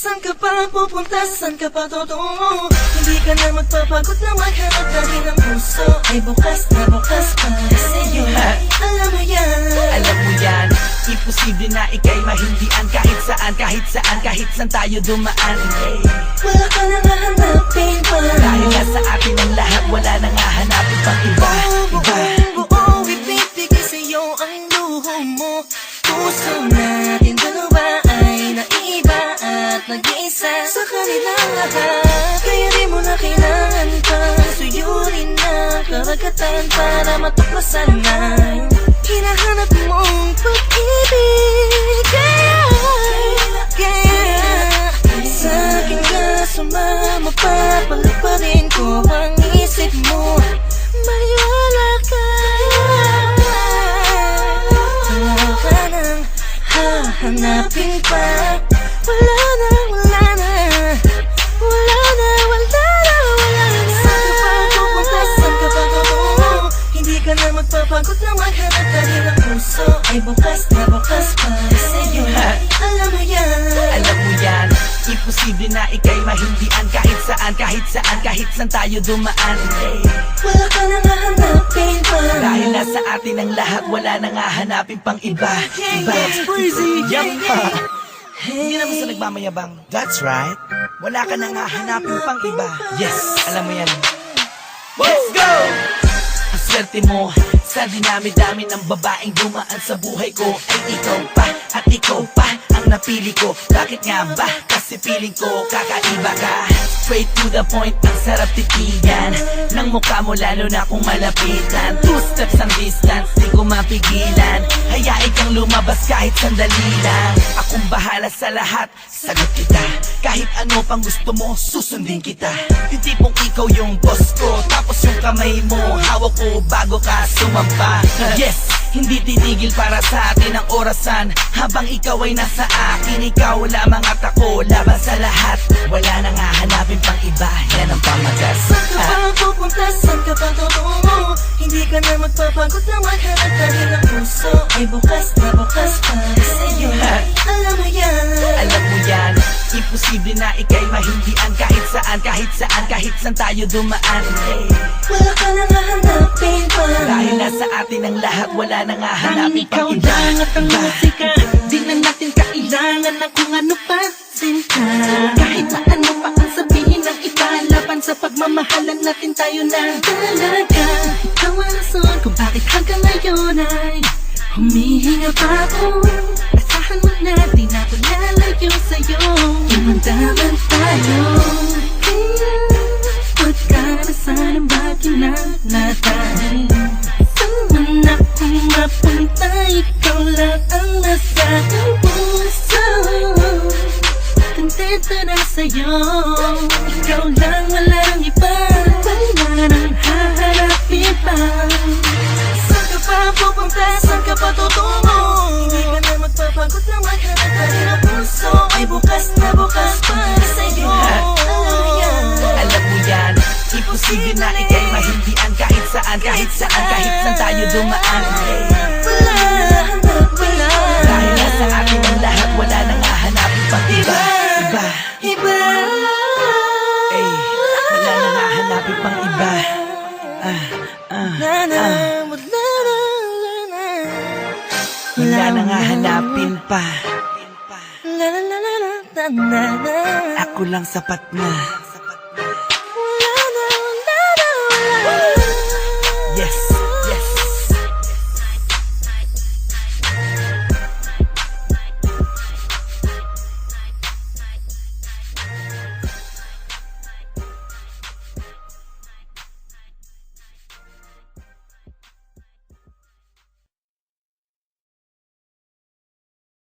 Saan ka pa pupunta? Saan ka pa tutungo? Hindi ka na magpapagod na maghanap dahil ang puso ay bukas na bukas para sa'yo Alam mo yan Alam mo yan Imposible na ikay mahindian Kahit saan, kahit saan, kahit saan tayo dumaan hey. Wala ka nang hahanapin pa Dahil nasa atin ang lahat Wala nang kanilang lahat Kaya di mo na kailangan pa Suyurin ang karagatan para matuklasan na Hinahanap mong pag-ibig Kaya, kaya Sa akin ka sumama Papalag pa rin ko ang isip mo Maniwala ka Wala ka nang hahanapin pa na, wala na Imposible na ikay mahindian. Kahit saan, kahit saan, kahit saan tayo dumaan. Hey. Wala ka nang hahanapin pa. Dahil nasa atin ang lahat Wala nang hahanapin pang iba. Iba. crazy. Yup Hey Hindi naman sa nagmamayabang? That's right. Wala ka nang hahanapin pang iba. Yes, alam mo yan. Let's go! Ang swerte mo Sa dinami-dami ng babaeng dumaan sa buhay ko Ay ikaw pa at ikaw pa napili ko. Bakit nga ba? Kasi feeling ko kakaiba ka. Straight to the point, ang sarap titigan Ng mukha mo lalo na kung malapitan. Two steps ang distance, di ko mapigilan. Hayain kang lumabas kahit sandali lang. Akong bahala sa lahat, sagot kita. Kahit ano pang gusto mo, susundin kita. Yung tipong ikaw yung boss ko Tapos yung kamay mo, hawak ko bago ka sumampa. Yes! Hindi titigil para sa atin ang orasan. Habang ikaw ay nasa akin Ikaw lamang at ako Laban sa lahat. Wala nang hahanapin pang iba Yan ang pamagas Saan ka Ah, pa pupunta? Saan ka pa tutungo? Hindi ka na magpapagod na maghanap Dahil ang puso. Ay bukas na bukas para sa'yo. Alam mo yan. Alam mo yan. Imposible na ikay mahindian Kahit saan, kahit saan, kahit saan tayo dumaan. Hey. Wala ka nang hahanapin atin ang lahat. Wala nang hahanapin Tanging ikaw lang at ang musika Di na natin kailangan na kung ano pa sinta Kahit na ano pa ang sabihin ng iba Laban sa pagmamahalan natin tayo na talaga Ikaw ang rason kung bakit hanggang ngayon ay Humihinga pa ako. Asahan mo na di na ako lalayo sa'yo. Imandaman tayo sa'yo Ikaw lang walang iba Wala nang hahanapin pa Saan ka pa pupunta? Saan ka pa tutungo? Hindi ka na magpapagod na maghanap Dahil ang puso ay bukas na bukas para sa'yo Alam mo yan Imposible na ikay mahindian Kahit saan, kahit saan, kahit saan tayo dumaan. Wala, wala Dahil nasa atin ang lahat Wala nang hahanapin pang iba Iba Iba nang hahanapin pang iba. Ah, ah, ah. wala na, nang hahanapin pa. Ako lang sapat na